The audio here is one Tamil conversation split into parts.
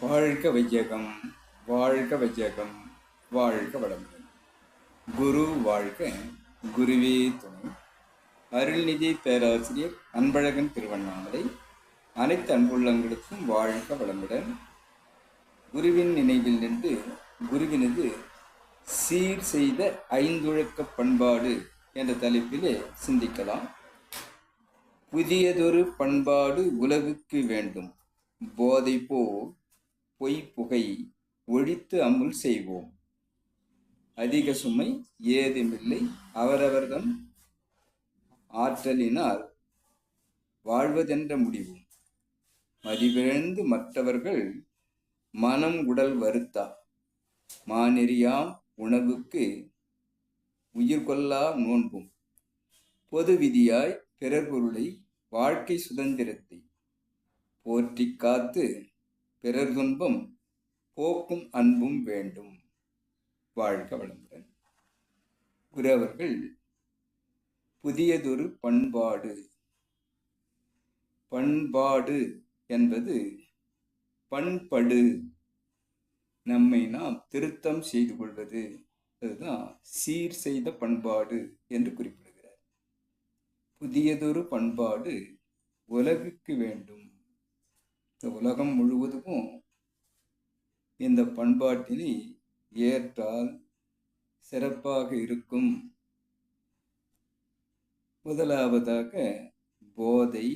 வாழ்க வையகம் வாழ்க வையகம் வாழ்க வளமுடன். குரு வாழ்க குருவே துணை. அருள்நிதி பேராசிரியர் அன்பழகன் திருவண்ணாமலை. அனைத்து அன்புள்ளங்களுக்கும் வாழ்க வளமுடன். குருவின் நினைவில் நின்று குருவினது சீர் செய்த ஐந்துழக்க பண்பாடு என்ற தலைப்பிலே சிந்திக்கலாம். புதியதொரு பண்பாடு உலகுக்கு வேண்டும். போதை போல் பொய் புகை ஒழித்து அமுல் செய்வோம். அதிக சுமை ஏதுமில்லை. அவரவர்தம் ஆற்றலினால் வாழ்வதென்ற முடிவும். மதிவிழந்து மற்றவர்கள் மனம் உடல் வருத்தா. மானெறியாம் உணவுக்கு உயிர் கொல்லா நோன்பும். பொது விதியாய் பிறர் பொருளை வாழ்க்கை சுதந்திரத்தை போற்றி காத்து பிறர் துன்பம் போக்கும் அன்பும் வேண்டும். வாழ்க வளமுடன். குரு அவர்கள் புதியதொரு பண்பாடு. பண்பாடு என்பது பண்படு. நம்மை நாம் திருத்தம் செய்து கொள்வது. அதுதான் சீர் செய்த பண்பாடு என்று குறிப்பிடுகிறார். புதியதொரு பண்பாடு உலகுக்கு வேண்டும். இந்த உலகம் முழுவதும் இந்த பண்பாட்டினை ஏற்றால் சிறப்பாக இருக்கும். முதலாவதாக போதை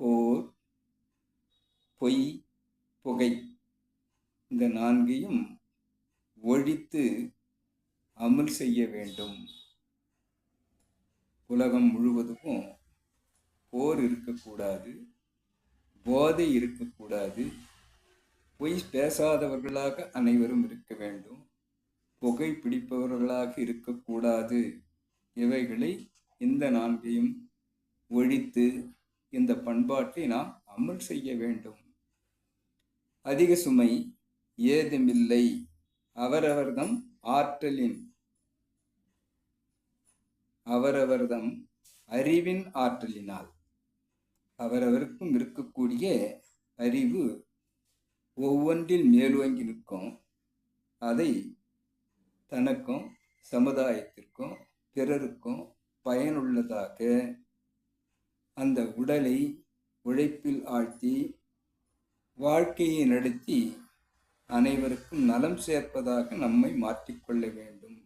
போர் பொய் புகை இந்த நான்கையும் ஒழித்து அமல் செய்ய வேண்டும். உலகம் முழுவதுக்கும் போர் இருக்கக்கூடாது. போதை இருக்கக்கூடாது. பொய் பேசாதவர்களாக அனைவரும் இருக்க வேண்டும். புகை பிடிப்பவர்களாக இருக்கக்கூடாது. இவைகளை இந்த நான்கையும் ஒழித்து இந்த பண்பாட்டை நாம் அமல் செய்ய வேண்டும். அதிக சுமை ஏதுமில்லை. அவரவர்தம் ஆற்றலின் அவரவர்தம் அறிவின் ஆற்றலினால். அவரவருக்கும் இருக்கக்கூடிய அறிவு ஒவ்வொன்றில் மேலோங்கி நிற்கும் அதை தனக்கும் சமுதாயத்திற்கும் பிறருக்கும் பயனுள்ளதாக அந்த உடலை உழைப்பில் ஆழ்த்தி வாழ்க்கையை நடத்தி அனைவருக்கும் நலம் சேர்ப்பதாக நம்மை மாற்றிக்கொள்ள வேண்டும்.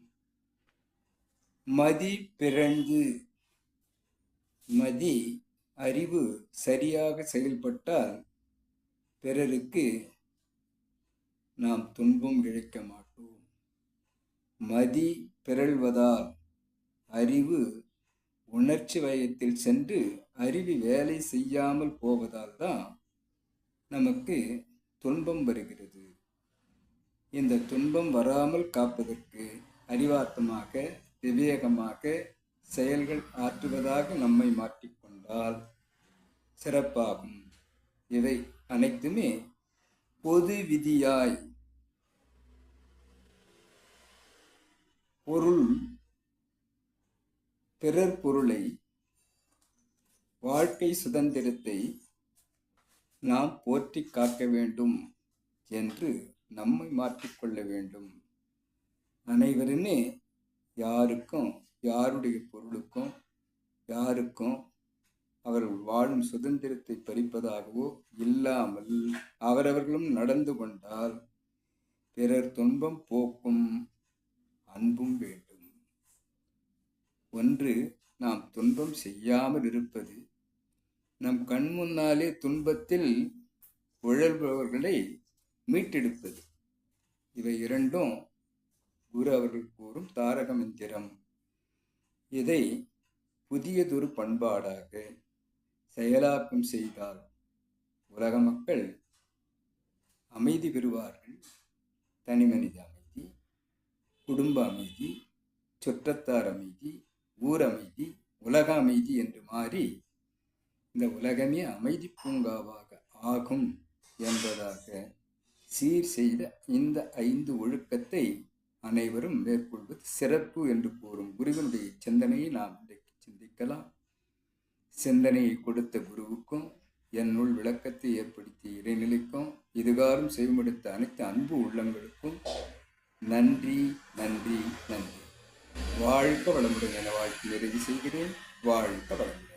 மதி பிறந்து மதி அறிவு சரியாக செயல்பட்டால் பிறருக்கு நாம் துன்பம் இழைக்க மாட்டோம். மதி பிறழ்வதால் அறிவு உணர்ச்சி வயத்தில் சென்று அறிவு வேலை செய்யாமல் போவதால் தான் நமக்கு துன்பம் வருகிறது. இந்த துன்பம் வராமல் காப்பதற்கு அறிவார்த்தமாக விவேகமாக செயல்கள் ஆற்றுவதாக நம்மை மாற்றிக்கொண்டால் சிறப்பாகும். இவை அனைத்துமே பொது விதியாய் பொருள் பிறர் பொருளை வாழ்க்கை சுதந்திரத்தை நாம் போற்றி காக்க வேண்டும் என்று நம்மை மாற்றிக்கொள்ள வேண்டும். அனைவருமே யாருக்கும் யாருடைய பொருளுக்கும் யாருக்கும் அவர்கள் வாழும் சுதந்திரத்தை பறிப்பதாகவோ இல்லாமல் அவரவர்களும் நடந்து கொண்டால் பிறர் துன்பம் போக்கும் அன்பும் வேண்டும். ஒன்று நாம் துன்பம் செய்யாமல் இருப்பது. நம் கண் முன்னாலே துன்பத்தில் உழல்பவர்களை மீட்டெடுப்பது. இவை இரண்டும் குரு அவர்கள் கூறும் தாரக மந்திரம். இதை புதியதொரு பண்பாடாக செயலாக்கம் செய்தால் உலக மக்கள் அமைதி பெறுவார்கள். தனிமனித அமைதி குடும்ப அமைதி சுற்றத்தார் அமைதி ஊர் அமைதி உலக அமைதி என்று மாறி இந்த உலகமே அமைதி பூங்காவாக ஆகும் என்பதாக சீர் செய்த இந்த ஐந்து ஒழுக்கத்தை அனைவரும் மேற்கொள்வது சிறப்பு என்று கூறும் குருவினுடைய சிந்தனையை நாம் இன்றைக்கு சிந்திக்கலாம். சிந்தனையை கொடுத்த குருவுக்கும் என்னுள் விளக்கத்தை ஏற்படுத்தி இறைநிலைக்கும் இதுகாரும் செய்வமெடுத்த அனைத்து அன்பு உள்ளங்களுக்கும் நன்றி நன்றி நன்றி. வாழ்க்க வளமுடன் என வாழ்க்கை நிறைவு செய்கிறேன். வாழ்க்க வளமுடன்.